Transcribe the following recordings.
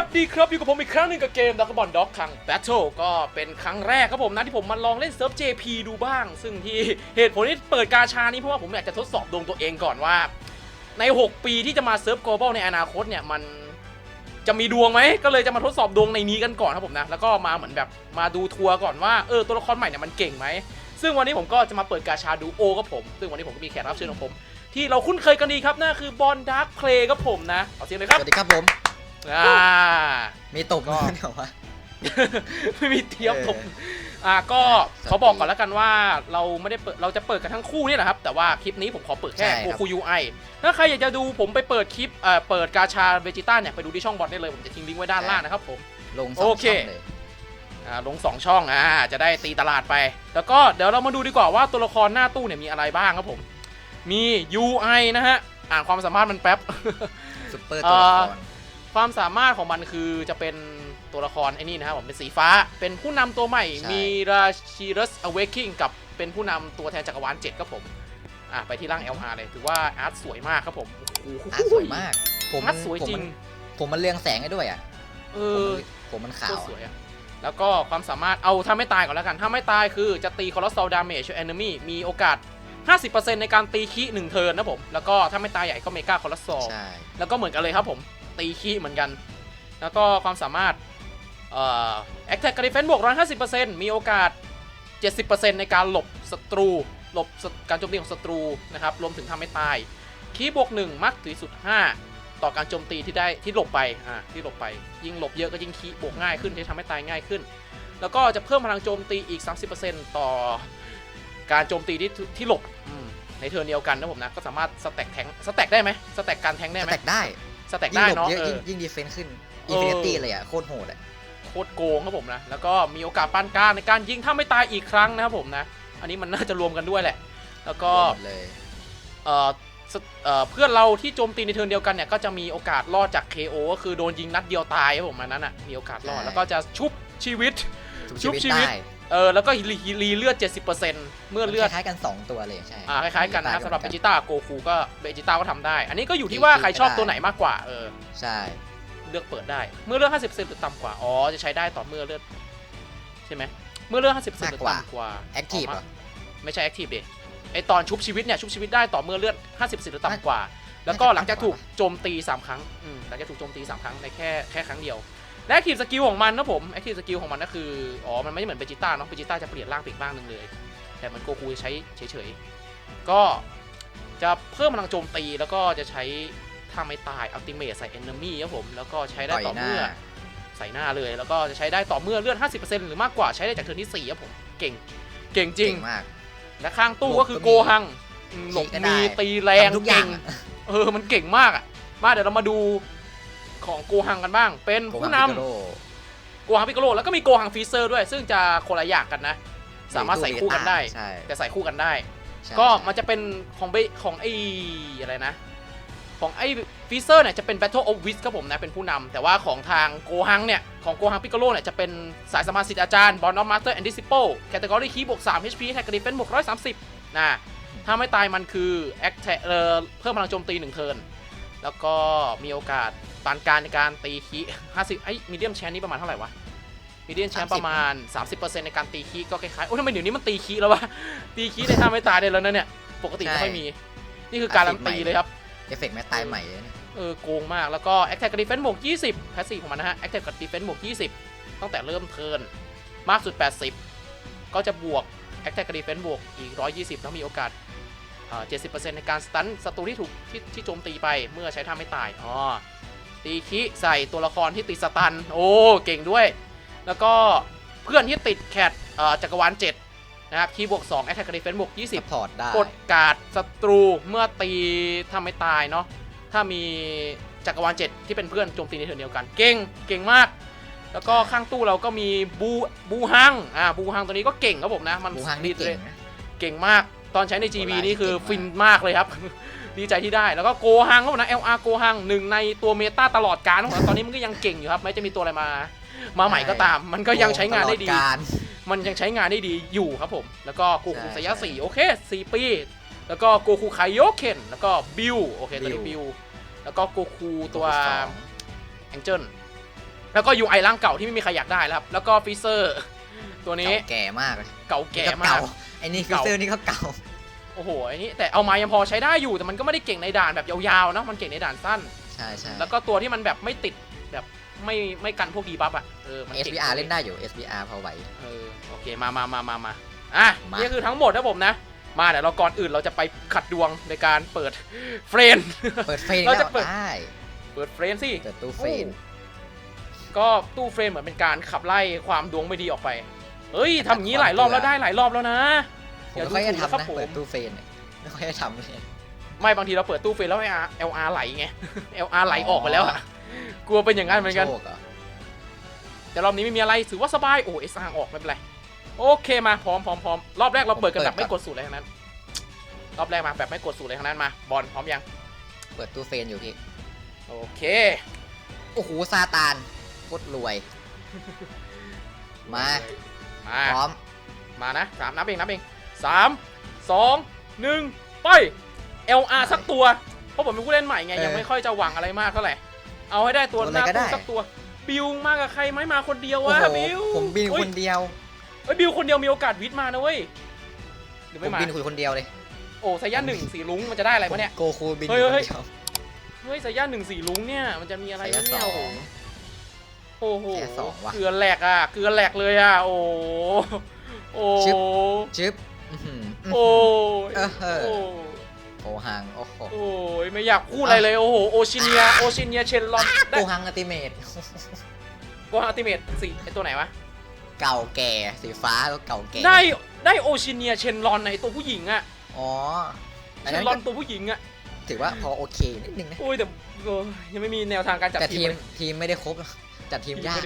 วัสดีครับอยู่กับผมอีกครั้งหนึ่งกับเกมดักบอลด็อกคังแบทเทิลก็เป็นครั้งแรกครับผมนะที่ผมมาลองเล่นเซิร์ฟ JP ดูบ้าง ซึ่งที่เหตุผลที่เปิดกาชานี้เพราะว่าผมอยากจะทดสอบดวงตัวเองก่อนว่า ใน 6 ปีที่จะมาเซิร์ฟ global ในอนาคตเนี่ยมันจะมีดวงไหมก็เลยจะมาทดสอบดวงในนี้กันก่อนครับผมนะแล้วก็มาเหมือนแบบมาดูทัวร์ก่อนว่าเออตัวละครใหม่เนี่ยมันเก่งไหมซึ่งวันนี้ผมก็จะมาเปิดกาชาดูโอครับผม ซึ่งวันนี้ผมก็มีแขกรับเชิญของผม ที่เราคุ้นเคยกันดีครับนั่นคือบอลดาร์คเพลย์ครับผมนะเอาเสียงเลยครับวัสดีครับผม อ่า มีตบก็มือเดี๋ยววะ ไม่มีเทียบเออผม อ่าก็สวัสดีเขาบอกก่อนแล้วกันว่าเราไม่ได้เปิดเราจะเปิดกันทั้งคู่นี่แหละครับ แต่ว่าคลิปนี้ผมขอเปิดแค่ใช่โกครับคูยูไอถ้าใครอยากจะดูผมไปเปิดคลิปเอ่อเปิดกาชาเวจิต้าเนี่ยไปดูที่ช่องบอลได้เลย ผมจะทิ้งลิงก์ไว้ด้านล่างนะครับผม ลงสองโอเค ช่องเลย อ่าลง2ช่องอ่าจะได้ตีตลาดไป แล้วก็เดี๋ยวเรามาดูดีกว่าว่าตัวละครหน้าตู้เนี่ยมีอะไรบ้างครับผม มี UI นะฮะ อ่านความสามารถมันแป๊บ ซุปเปอร์ตัวละคร ความสามารถของมันคือจะเป็นตัวละครไอ้นี่นะครับผมเป็นสีฟ้า เป็นผู้นำตัวใหม่ใช่ มีราชิรัสอเวก i ิ g กับเป็นผู้นำตัวแทนจักรวาล7ครับผมอะไปที่ร่าง LR เลยถือว่าอาร์ตสวยมากครับผมโอ้โหอาร์ตสวยมากผมอาร์ตสวยจริง ผมมันผมมันเรืองแสงให้ด้วยอะเอผมอ มันผมมันโคขาวตรสวยอะแล้วก็ความสามารถ เอาถ้าไม่ตายก่อนแล้วกัน ถ้าไม่ตายคือจะตีคอร์ส a ลดาเมจแอนเนมีมีโอกาส 50%ในการตีคีหนึ่งเทิร์นนะผม แล้วก็ถ้าไม่ตายใหญ่ก็เมกาคอร์สใช่แล้วก็เหมือนกันเลยครับผม ตีคีเหมือนกัน แล้วก็ความสามารถเอ่อแอคแท็กกระดิเฟนบวก 150%มีโอกาส 70%ในการหลบศัตรู หลบการโจมตีของศัตรูนะครับ รวมถึงทำให้ตาย คีบวก 1 มักถึงสุด 5 ต่อการโจมตีที่ได้ที่หลบไป อ่า ที่หลบไป ยิ่งหลบเยอะก็ยิ่งคีบวกง่ายขึ้นที่ทำให้ตายง่ายขึ้น แล้วก็จะเพิ่มพลังโจมตีอีก 30%ต่อการโจมตีที่ที่หลบในเทิร์นเดียวกันนะผมนะ ก็สามารถสแต็กแทงสแต็กได้ไหมสแต็กการแทงได้ไหมสแต็กได้ สแต็กยิ่งได้หลบเนาะเยอะเอยิ่งอยิ่งดีเฟนซ์ขึ้นเออิอนฟินิตี้เลยอะโคตรโหดอะโคตรโกงครับผมนะ แล้วก็มีโอกาสปานกลางในการยิงถ้าไม่ตายอีกครั้งนะครับผมนะ อันนี้มันน่าจะรวมกันด้วยแหละ แล้วก็หมดเลยเอ่อสเอ่อเพื่อนเราที่โจมตีในเทิร์นเดียวกันเนี่ยก็จะมีโอกาสรอดจาก KO ก็คือโดนยิงนัดเดียวตายครับผมอันนั้นอะมีโอกาสรอดใช่แล้วก็จะชุบชีวิตทุกชุชีบวิตชีวิตได้ เออแล้วก็รีรีเลือด 70%เมื่อมันเลือดคล้ายๆกัน 2 ตัวเลยใช่อ่าคล้ายๆกันนะครับสำหรับเบคายๆจิต้าโกคูก็เบจิต้าก็ทำได้ อันนี้ก็อยู่ที่ว่าใครชอบตัวไหนมากกว่าเออใช่เลือกเปิดได้ เมื่อเลือด50%หรือต่ำกว่าอ๋อจะใช้ได้ต่อเมื่อเลือดใช่ไหมเมื่อเลือด50%หรือต่ำกว่าแอคทีฟอ๋ออะไม่ใช่แอคทีฟเดไอตอนชุบชีวิตเนี่ยชุบชีวิตได้ต่อเมื่อเลือด50%หรือต่ำกว่า แล้วก็หลังจากถูกโจมตี3ครั้งอืมหลังจากถูกโจมตี3ครั้งในแค่แค่ครั้งเดียว และแอคทีฟสกิลของมันนะผมแอคทีฟสกิลของมันก็คือ อ๋อ มันไม่เหมือนเบจิต้าเนาะเบจิต้าจะเปลี่ยนร่างไปอีกร่างหนึ่งเลย แต่เหมันโกคูจะใช้เฉยๆ ก็จะเพิ่มพลังโจมตีแล้วก็จะใช้ถ้าไม่ตายอัลติเมทใส่เอนเนมี่ครับผม แล้วก็ใช้ได้ต่อยต่อหน้าเมื่อใส่หน้าเลย แล้วก็จะใช้ได้ต่อเมื่อเลือด 50%หรือมากกว่าใช้ได้จากเทิร์นที่4ครับผม เก่ง เก่งจริงเก่งมาก และข้างตู้หลบก็คือก็มีโกหังอืมหลบขี่ก็ได้มีตีแรงทำทุกอย่าเก่งงอะเออ มันเก่งมากอะ มาเดี๋ยวเรามาดู ของโกหังกันบ้าง เป็นโกผู้หันงพิกาโร่ำโกหังพิกโลแล้วก็มีโกหังฟีเซอร์ด้วย ซึ่งจะคนละอย่างกันนะ สามารถใส่คู่กันได้ใช่แต่ใส่คู่กันได้ใช่ก็ใช่มันจะเป็นของเบของไออะไรนะ ของไอฟีเซอร์เนี่ยจะเป็น Battle of Wits ครับผมนะ เป็นผู้นำแต่ว่าของทางโกฮังเนี่ย ของโกฮังพิกโลเนี่ยจะเป็นสายสมาชิกอาจารย์บอลนอฟมาสเตอร์แอนดิซิโปแคตตากรีคีบวก3 HP แท็กกระดิเฟนบวก130นะถ้าไม่ตายมันคือแอคเอ่อเพิ่มพลังโจมตี1เทิร์นแล้วก็มีโอกาส ปานการในการตีคี50ไอ้มีเดียมแชนนี่ประมาณเท่าไหร่วะมีเดียมแชนประมาณ 30%ในการตีคีก็คล้ายๆโอ้ทำไมเดี๋ยวนี้มันตีคีแล้ววะตีคีได้ถ้าไม่ตายได้แล้วนะเนี่ยปกติไม่ค่อยมี นี่คือการันตีเลยครับเอฟเฟกต์แม้ตายใหม่เลยเนี่ยเออโกงมากแล้วก็ Attack กับ Defense บวก20แพสซีฟของมันนะฮะ Attack กับ Defense บวก20 ตั้งแต่เริ่มเทิร์นมากสุด 80 ก็จะบวก Attack กับ Defense บวกอีก 120 แล้วมีโอกาสเอ่อ70%ในการสตันศัตรูที่ถูกที่ที่โจมตีไปเมื่อใช้ท่าไม่ตาย อ๋อ ตีคิใส่ตัวละครที่ติดสตัน โอ้ เก่งด้วย แล้วก็เพื่อนที่ติดแคทเอ่อจักรวาล7นะครับคีย์บวก2 Attack กับ Defense บวก20ซัพพอร์ตได้กดการ์ดศัตรูเมื่อตีถ้าไม่ตายเนาะถ้ามีจักรวาลเจ็ดที่เป็นเพื่อนโจมตีในเทิร์นเดียวกัน เก่งเก่งมาก แล้วก็ข้างตู้เราก็มีบูบูฮังอ่าบูฮังตัวนี้ก็เก่งครับผมนะ มันบูฮังนี่เก่งนะเก่งมาก ตอนใช้ใน GB โบราณนี่คือเก่งมากฟินมากเลยครับ ดีใจที่ได้แล้วก็โกฮังครับผมนะ LR โกฮังหนึ่งในตัวเมตาตลอดการของเราตอนนี้มันก็ยังเก่งอยู่ครับไม่จะมีตัวอะไรมา มาใหม่ก็ตาม มันก็ยังใช้งานได้ดีตลอการมันยังใช้งานได้ดีอยู่ครับผม แล้วก็โกคูใช่สายะใช่สี่โอเคสี่ปี แล้วก็โกคูไคโยเคนแล้วก็บิวโอเคตัวนี้บิบิววแล้วก็โกคูตัวสองแองเจิลแล้วก็ UI ร่างเก่าที่ไม่มีใครอยากได้แล้วครับ แล้วก็ฟิเซอร์ ตัวนี้เก่าแก่มากเลยเก่าแก่นี่มากไอ้นี่ฟิเซอร์นี่ก็เก่า โอ้โหอันนี้แต่เอามายังพอใช้ได้อยู่แต่มันก็ไม่ได้เก่งในด่านแบบยาวๆนะมันเก่งในด่านสั้น ใช่ใช่แล้วก็ตัวที่มันแบบไม่ติดแบบไม่ไม่กันพวกดีบัฟอะเออมันเก่ง SBR เล่นได้อยู่ SBR พอไหว เออโอเคมามามามามาอะมานี่คือทั้งหมดนะผมนะ มาเดี๋ยวเราก่อนอื่นเราจะไปขัดดวงในการเปิดเฟรน เปิดเฟรนเราแล้จะวเปิด ได้เปิดเฟรนสิ เปิดตู้เฟรน ก็ตู้เฟรนเหมือนเป็นการขับไล่ความดวงไม่ดีออกไป เฮ้ยทำอย่างนี้หลายรอบแล้วได้หลายรอบแล้วนะ ผมไม่ค่อยจะอย่าดูถูกนะครับทำนะผมเปิดตู้เฟรนเนี่ยไม่ค่อยจะทำเลยไม่บางทีเราเปิดตู้เฟรนแล้ว LR LR ไหลไง LR ไหลออกไปแล้วอะกลัวเป็นอย่างนั้นเหมือนกันโชคเหรอแต่รอบนี้ไม่มีอะไรถือว่าสบาย โอ้เอสอาออกไม่เป็นไร โอเคมาพร้อมพร้อมพร้อมรอบแรกเราเปิดกันแบบไม่กดสูตรอะไรทั้งนั้น รอบแรกมาแบบไม่กดสูตรอะไรทั้งนั้นมาบอลพร้อมยัง เปิดตู้เฟรนอยู่พี่ โอเค โอ้โหซาตานโคตรรวย มามาพร้อม มานะสามนับเองนับเอง สามสองหนึ่งไป LR สักตัว เพราะผมเป็นผู้เล่นใหม่ไงเออยังไม่ค่อยจะหวังอะไรมากเท่าไหร่ เอาให้ได้ตัวตัวหอะไรน้าก็ได้ตู้สักตัว บิวมากับใครไหมมาคนเดียวโอ้วะโหบิวผมบินเฮ้คยนเดียวเฮ้ยบิวคนเดียวมีโอกาสวิทย์มานะเว้ยหรือผไม่มมาบินคุยคนเดียวเลย โอ้ไซย่าหนึ่งสีลุงมันจะได้อะไรวะเนี่ยโกคูบินเฮ้อยยู่คนเฮ้ยเดียวเฮ้ยไซย่าหนึ่งสีลุงเนี่ยมันจะมีอะไรสายวะสเนี่ยอโอ้โหงโอ้โหแค่สองว่ะเกลือแหลกอะเกลือแหลกเลยอะโอ้โหโอ้ชึโหชึบ อื้อหือโอ้ยเออเออโอ้โกหังโอ้โหโอ้ยไม่อยากพูดอะไรเลย โอ้โห โอชิเนีย โอชิเนียเชนลอนโกได้หังอัติเมตโกฮังอัลติเมทสี่ไอตัวไหนวะ เก่าแก่สีฟ้าก็เก่าแก่ได้ได้โอชิเนียเชนลอนในตัวผู้หญิงอะอ๋ออันเชนั้นนลก็อนตัวผู้หญิงอะถือว่าพอโอเคนิดนึงนะ โอ้ยแต่เออยังไม่มีแนวทางการจัดแต่ทีทีมมทีมไม่ได้ครบจัดทีมยาก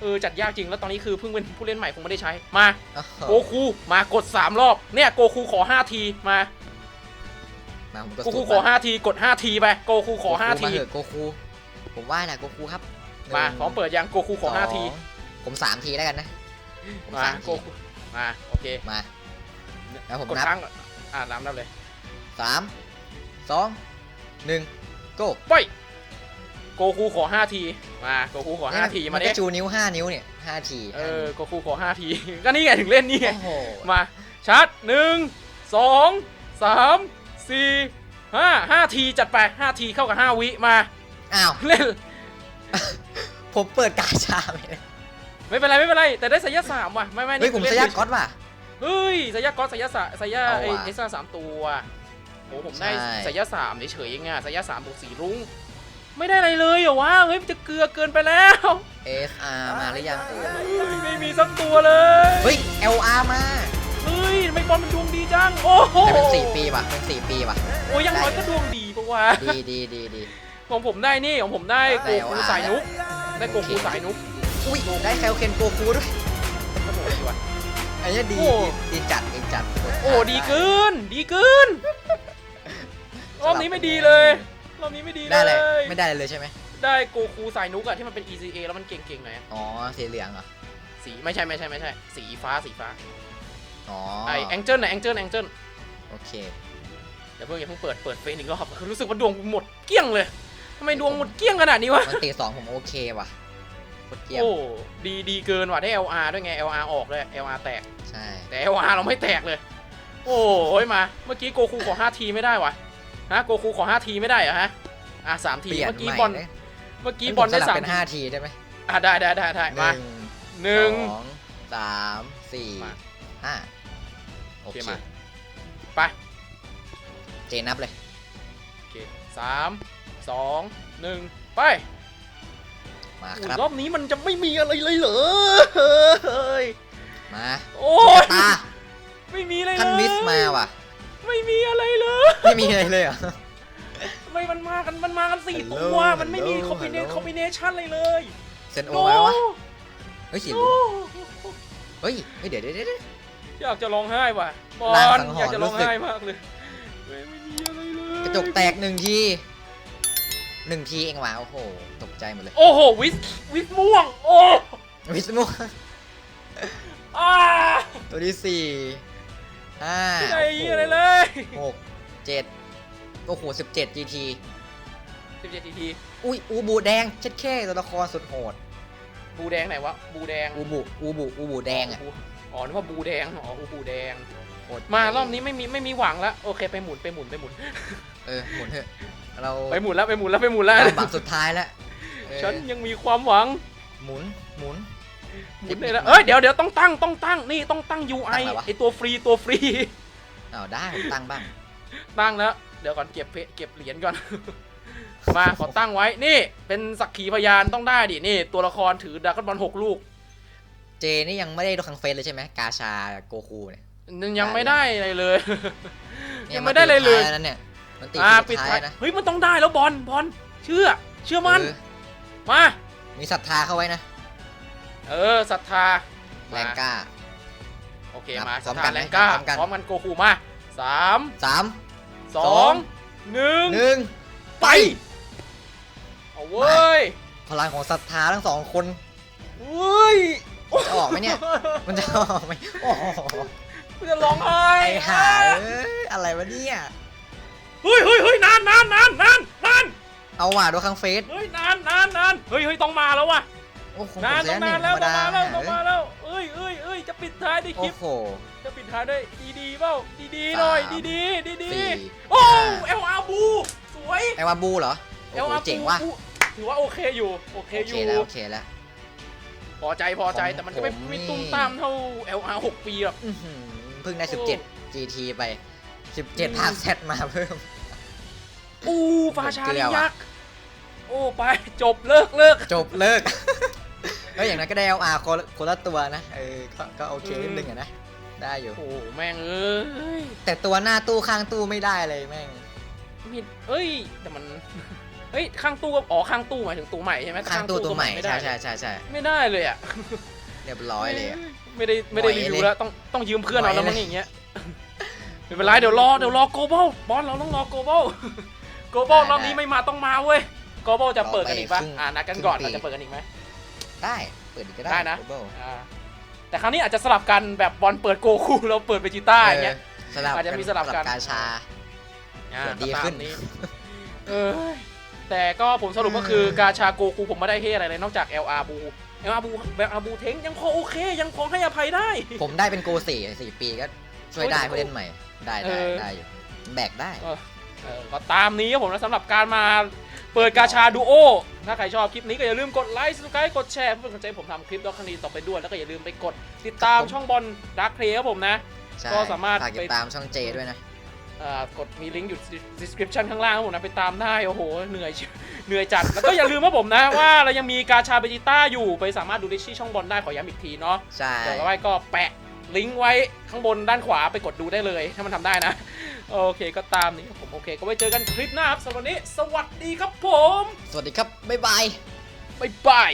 เออจัดยากจริงแล้วตอนนี้คือเพิ่งเป็นผู้เล่นใหม่คงไม่ได้ใช้มาโอ้โกโหคูมากด 3 รอบเนี่ยโกคูขอ 5 ทีมามาผมก็โกคูสูตรขอมา5ทีกด 5 ทีไปโกคูขอ 5 ทีมาเถอะโกคูผมว่านะโกคูครับมาหนึ่งพร้อมเปิดยังโกคูขอสง5ที ผมสามทีแล้วกันนะผมมาสามโกทีคูมาโอเคมาแล้วผมกดนับครั้งก่อนอ่านับนับเลยสามสองหนึ่งโก้ไป โกคูขอ5ที มาโกคูขอ5ทีมามันเด้ก็จูนิ้วห้านิ้วเนี่ยห้าทีเออโกคูขอ5ที ก็นี่ไงถึงเล่นนี่ไง โอ้โหมาชัดหนึ่งสองสามสี่ห้าห้าทีจัดไป5ทีเข้ากับ5วิมา อ้าวเล่น ผมเปิดกาชาไปเลยไม่เป็นไรไม่เป็นไร แต่ได้สายสามว่ะไม่ไม่เฮ้ยผมคือสเล่นยามก๊อตว่ะ เฮ้ยสายก๊อตสายสาสายเอาไอว่ะเอสสามตัวโอ้ผมได้ใช่ สายสามเฉยๆเองอะสายสามบวกสีรุ้ง ไม่ได้อะไรเลยเหรอวะเฮ้ยมันจะเกลือเกินไปแล้วเอสอาร์มาหรือยังเอ่ยเฮ้ยไม่มีสักตัวเลยเฮ้ย LR มาเฮ้ยทำไม่บอลมันดวงดีจังโอ้โหแต่เป็นสี่ปีป่ะเป็นสี่ปีป่ะ โอ้ยอยังน้อยก็ดวงดีปะวะดีดีดีดี ของผมได้นี่ของผมได้โกได้คู LR สายนุกได้โกคูสายนุกอุ้ยได้แคลเคนโกคูด้วยโอ้โหดีว่ะอันนี้ดีโอ้ดีดีจัดเองจัดโอ้ดีเกินดีเกินรอบนี้ไม่ดีเลยรอบนี้ไม่ดีเลได้เลยย ไม่ได้เลยใช่ไหมได้โกคูสายนุกอะที่มันเป็น ECA แล้วมันเก่งๆหน่อยอะอ๋อสีเหลืองเหรอสีไม่ใช่ไม่ใช่ไม่ใช่ สีฟ้าสีฟ้าอ๋อไอแองเจิลนะแองเจิลแองเจิลโอเคเดี๋ยวเพิ่งอย่าเพิ่งเปิดเปิดเฟซอีกรอบคือรู้สึกว่าดวงหมดเกลี้ยงเลยทำไมดวงหมดเกลี้ยงขนาดนี้วะมันตีสองผมโอเคว่ะโคตรเยี่ยมโอ้ดีดีเกินว่ะได้ LR ด้วยไง LR ออกเลย LR แตกใช่แต่ LR เราไม่แตกเลย โอ้ยมา เมื่อกี้โกคูขอ5ทีไม่ได้วะฮะโกคูขอ5ทีไม่ได้เหรอฮะ อะสามที เปลี่ยนเมื่อกี้ใหม่บอล เลยเมื่อกี้บอลได้ผมสลัสามเป็นทีห้าทีได้ไหมอะได้ได้ได้ได้หมานึ่งหนึ่งสองสามสี่มาห้าโอโอเคเคมา ไป เจนับเลย โอเคสามสองหนึ่งไปมาโอ้คยรับรอบนี้มันจะไม่มีอะไรเลยเหรอเฮ้ยมาโอ้ยตาไม่มีอะไรเลยท่านมิสมาว่ะ ไม่มีอะไรเลย ไม่มีอะไรเลยเหรอ ทำไมมันมากันมันมากันสี่ Hello ตัว มันไม่มี Hello คอมบิเน Hello คอมบิเนชันอะไรเลยเซนโอโนมาวะเฮ้ยสีโนลุงเฮ้ยเฮ้ยเดี๋ยวเดี๋ยวเดี๋ยวอยากจะร้องไห้ว่ะบอลางลสังหรณ์อยากจะร้องรู้สึกไห้มากเลยไม่ไม่มีอะไรเลยกระจกแตกหนึ่งทีหนึ่งทีเองว่ะโอ้โหตกใจหมดเลย โอ้โหวิสวิสม่วงโอ้วิสมุอาตัวที่สี่ห้าไม่ได้ยี่อะไรเลยหกเจ็ด โอ้โหสิบเจ็ด GT สิบเจ็ดทีทีอุ้ยอูบูแดงเช็ดแค่ตัวละครสุดโหด บูแดงไหนวะ บูแดงอูบุอูบุอูบุแดงอะบูอ๋อนึกว่าบูแดง อ๋ออูบูแดงโคตมารอบนี้ไม่มีไม่มีหวังแล้วโอเคไปหมุนไปหมุนไปหมุน เออหมุนเถอะ เราไปหมุนแล้วไปหมุนแล้วไปหมุนแล้วเราบังสุดท้ายแล้วเออฉันยังมีความหวัง หมุนหมุนหมุนเลยนะเอ้ยเดี๋ยวเดี๋ยวต้องตั้งต้องตั้งนี่ต้องตั้งตั้ UI งอะไรวะไอตัวฟรีตัวฟรีอ้าวได้ผมตั้งบ้าง ตั้งแล้วเดี๋ยวก่อนเก็บเพเก็บเหรียญก่อน มาขอตั้งไว้นี่ เป็นสักขีพยานต้องได้ดินี่ตัวละครถือดราก้อนบอลหกลูกเจนี่ยังไม่ได้ดูคังเฟสเลยใช่ไหมกาชาโกคูเนี่ยยังไม่ได้อะไรเลยเนี่ยังไม่ได้เลยเลยนนั่นเนี่ยมันติดอ่าที่ปิดสุดท้าท้ายยนะเฮ้ยมันต้องได้แล้วบอลบอลเชื่อ เชื่อมันเออมามีศรัทธาเข้าไว้นะ เออศรัทธาแรงกล้า โอเคครับมาพร้ศรัอทมกัธานไหมแรงกล้าพร้อมกันพร้อมกันโกคูมาสามสาม สสอองงหนึ่งหนึ่งไปเอาเว้ยพลังของศรัทธาทั้งสองคนเว้ยจะออกไหมเนี่ย มันจะออกไหมโอ้โหกูจะร้องไห้ไอ้ห่าเอ้ยอะไรวะเนี่ยเฮ้ยเฮ้ยเฮ้ยนานนานนานนานนานเอาว่ะดูคังเฟสเฮ้ยนานนานนานเฮ้ยเฮ้ยต้องมาแล้วว่ะโอ้โหนานผมต้องเสียหนานแล้วธรต้องรมาแล้วดต้องมาแล้วเอ้ ยเอ้ยเอ้ยจะปิดท้ายด้วยคโอ้ลิป โห จะปิดท้ายด้วยดีดีๆเปล่าดีดีๆหน่อยสามดีดีดีดีสี่โอ้ห้าเอลอาบูสวยไอวาบูเหรอเอโอ้ลโหอาเจ๋งบูว่ะถือว่าโอเคอยู่โอเคโออเคยู่แล้วโอเคแล้ว พอใจพอใจของแต่มันก็ไม่ผมไม่นี่ ตุ้มตามเท่า LR 6 ปีหรอก อื้อหือเพิ่งได้ โอ้ 17 GT ไป 17ภาค Z มาเพิ่ม อู้ฟาชาเกลีลิยวอะ ยักษ์โอ้ไปจบเลิกเลิกจบเลิก เฮ้ยอย่างนั้นก็ได้ LR คนละคนละตัวนะเออก็ก็โอเคอืมนิดนึงอะนะได้อยู่ โอ้แม่งเอ้ยแต่ตัวหน้าตู้ข้างตู้ไม่ได้เลยแม่งมิดเอ้ย แต่มันเฮ้ยข้างตู้ก็อ๋อข้างตู้หมายถึงตู้ใหม่ใช่ไหมข้างตู้ตัวใหม่ไม่ได้ใช่ใช่ใช่ใช่ไม่ได้เลยอะเรียบร้อยเลยอะ ไม่ได้ไม่ได้หน่รีอยวิวเลยแล้วต้องต้องยืมเพื่อนเอาแล้วหน่มั้อยงเลยอย่างเงี้ยไม่เป็นไรเดี๋ยวรอเดี๋ยวรอโกลบอลบอลเราต้องรอโกลบอลโกลบอลรอบนี้ไม่มาต้องมาเว้ยโกลบอลจะเปิดกันอีกปะอ่านัดกันก่อนเราจะเปิดกันอีกไหม ได้ เปิดอีกก็ได้ได้นะ Global อ่าแต่ครั้งนี้อาจจะสลับกันแบบบอลเปิดโกคูเราเปิดเบจิต้าอย่างเงี้ยเสลับอาจจะมีสลับกัน กาชา อ่าเผื่อดีก็ตามขึ้นนี้เออแต่ก็ผมสรุปก็คือกาชาโกคูผมไม่ได้เฮอะไรเลยนอกจาก LR บู LR บู LR บูเทงยังพอโอเค ยังพอให้อภัยได้ ผมได้เป็นโกสี่สี่ปีก็ช่วยได้โอ้ยผู้เล่นใหม่ ได้เอได้อได้อยู่แบกได้ เออเออก็ตามนี้ครับผมนะสำหรับการมา เปิดกาชาดูโอ ถ้าใครชอบคลิปนี้ก็อย่าลืมกดไลค์สไครต์กดแชร์เพื่อเป็นกำลังใจให้ผมทำคลิปดอกคดีต่อไปด้วย แล้วก็อย่าลืมไปกดติดตามครับผมช่องบอลดักเพลย์ครับผมนะ ใช่ก็สามารถฝากติไปดตามช่องเจด้วยนะเอ่อกดมีลิงก์อยู่ description ข้างล่างครับผมนะไปตามได้โอ้โหเหนื่อย เหนื่อยจัด แล้วก็อย่าลืมว่าผมนะ ว่าเรายังมีกาชาเบจิต้าอยู่ไปสามารถดูได้ที่ช่องบอลได้ขอย้ำอีกทีเนาะใช่ เดี๋ยวไว้ก็แปะลิงก์ไว้ข้างบนด้านขวาไปกดดูได้เลย ถ้ามันทำได้นะ โอเคก็ตามนี้ผมโอเค ก็ไว้เจอกันคลิปหน้าครับสำหรับวันนี้ สวัสดีครับผม สวัสดีครับ บ๊ายบาย บ๊ายบาย